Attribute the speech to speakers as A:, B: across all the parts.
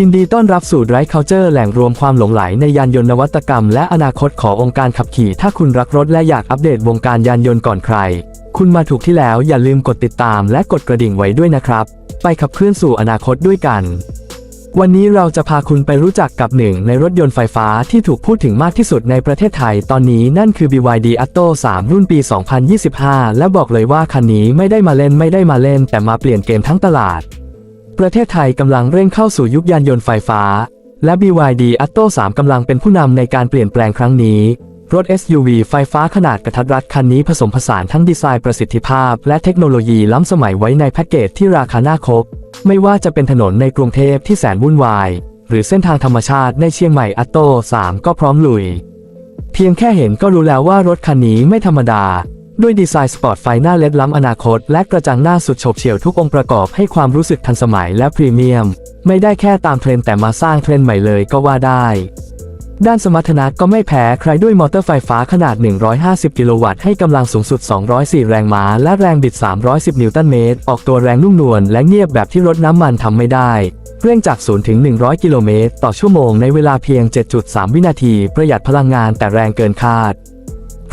A: ยินดีต้อนรับสู่ Drive Culture แหล่งรวมความหลงไหลในยานยนต์นวัตกรรม และอนาคตขององค์การขับขี่ ถ้าคุณรักรถและอยากอัปเดตวงการยานยนต์ก่อนใคร คุณมาถูกที่แล้วอย่าลืมกดติดตามและกดกระดิ่งไว้ด้วยนะครับ ไปขับเคลื่อนสู่อนาคตด้วยกัน วันนี้เราจะพาคุณไปรู้จักกับหนึ่งในรถยนต์ไฟฟ้าที่ถูกพูดถึงมากที่สุดในประเทศไทย ตอนนี้นั่นคือ BYD Atto 3 รุ่นปี 2025 และบอกเลยว่าคันนี้ไม่ได้มาเล่นไม่ได้มาเล่น แต่มาเปลี่ยนเกมทั้งตลาด ประเทศไทยกำลังเร่งเข้าสู่ยุคยานยนต์ไฟฟ้า และ BYD Atto 3กำลังเป็นผู้นำในการเปลี่ยนแปลงครั้งนี้ รถ SUV ไฟฟ้าขนาดกระทัดรัดคันนี้ผสมผสานทั้งดีไซน์ประสิทธิภาพ และเทคโนโลยีล้ำสมัยไว้ในแพ็กเกจที่ราคาน่าคบ ไม่ว่าจะเป็นถนนในกรุงเทพที่แสนวุ่นวาย หรือเส้นทางธรรมชาติในเชียงใหม่อัตโต3ก็พร้อมลุย เพียงแค่เห็นก็รู้แล้วว่ารถคันนี้ไม่ธรรมดา ด้วยดีไซน์สปอร์ตไฟหน้าเล็ดล้ำอนาคต และกระจังหน้าสุดโฉบเฉี่ยวทุกองค์ประกอบให้ความรู้สึกทันสมัยและพรีเมียม ไม่ได้แค่ตามเทรนแต่มาสร้างเทรนใหม่เลยก็ว่าได้ ด้านสมรรถนะก็ไม่แพ้ใครด้วยมอเตอร์ไฟฟ้าขนาด 150 กิโลวัตต์ให้กำลังสูงสุด 204 แรงม้า และแรงบิด 310 นิวตันเมตร ออกตัวแรงนุ่มนวลและเงียบแบบที่รถน้ำมันทำไม่ได้เร่งจาก 0 ถึง 100 กิโลเมตร ต่อชั่วโมงในเวลาเพียง 7.3 วินาที ประหยัดพลังงานแต่แรงเกินคาด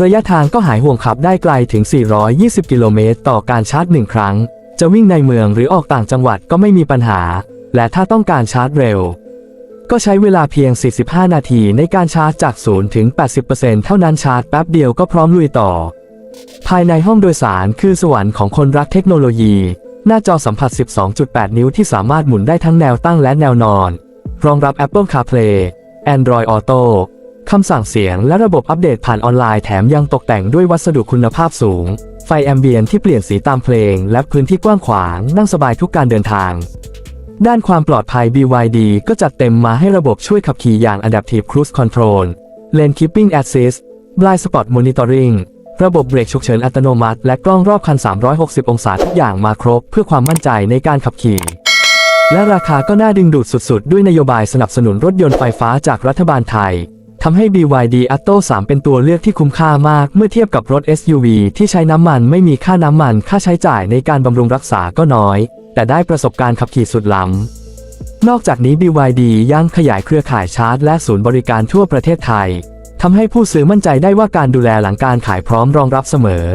A: ระยะทางก็หายห่วงขับได้ไกลถึง 420 กิโลเมตร ต่อการชาร์จหนึ่งครั้ง จะวิ่งในเมืองหรือออกต่างจังหวัดก็ไม่มีปัญหา และถ้าต้องการชาร์จเร็ว ก็ใช้เวลาเพียง 45 นาทีในการชาร์จจาก 0 ถึง 80%เท่านั้นชาร์จแป๊บเดียวก็พร้อมลุยต่อ ภายในห้องโดยสารคือสวรรค์ของคนรักเทคโนโลยี หน้าจอสัมผัส 12.8 นิ้วที่สามารถหมุนได้ทั้งแนวตั้งและแนวนอน รองรับ Apple CarPlay Android Auto คำสั่งเสียงและระบบอัปเดตผ่านออนไลน์แถมยังตกแต่งด้วยวัสดุคุณภาพสูง ไฟแอมเบียนที่เปลี่ยนสีตามเพลง และพื้นที่กว้างขวางนั่งสบายทุกการเดินทาง ด้านความปลอดภัย BYD ก็จัดเต็มมาให้ระบบช่วยขับขี่อย่าง Adaptive Cruise Control Lane Keeping Assist Blind Spot Monitoring ระบบเบรกฉุกเฉินอัตโนมัติ และกล้องรอบคัน 360 องศาทุกอย่างมาครบ เพื่อความมั่นใจในการขับขี่ และราคาก็น่าดึงดูดสุด ๆ ด้วยนโยบายสนับสนุนรถยนต์ไฟฟ้าจากรัฐบาลไทย ทำให้ BYD Atto 3 เป็นตัวเลือกที่คุ้มค่ามาก เมื่อเทียบกับรถ SUV ที่ใช้น้ำมันไม่มีค่าน้ำมัน ค่าใช้จ่ายในการบำรุงรักษาก็น้อย แต่ได้ประสบการณ์ขับขี่สุดล้ำ นอกจากนี้ BYD ยังขยายเครือข่ายชาร์จ และศูนย์บริการทั่วประเทศไทยทำให้ผู้ซื้อมั่นใจได้ว่าการดูแลหลังการขายพร้อมรองรับเสมอ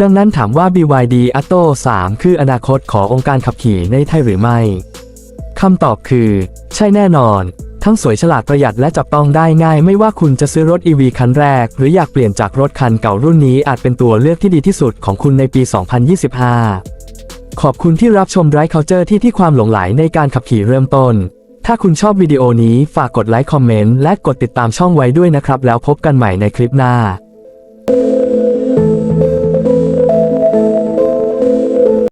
A: ดังนั้นถามว่า BYD Atto 3 คืออนาคตขององค์การขับขี่ในไทยหรือไม่คำตอบคือ ใช่แน่นอน ทั้งสวยฉลาดประหยัดและจับต้องได้ง่ายไม่ว่าคุณจะซื้อรถ EV คันแรก หรืออยากเปลี่ยนจากรถคันเก่ารุ่นนี้อาจเป็นตัวเลือกที่ดีที่สุดของคุณในปี 2025 ขอบคุณที่รับชม Drive Culture ที่ที่ความหลงไหลในการขับขี่เริ่มต้น ถ้าคุณชอบวิดีโอนี้ฝากกดไลค์คอมเมนต์และกดติดตามช่องไว้ด้วยนะครับ แล้วพบกันใหม่ในคลิปหน้า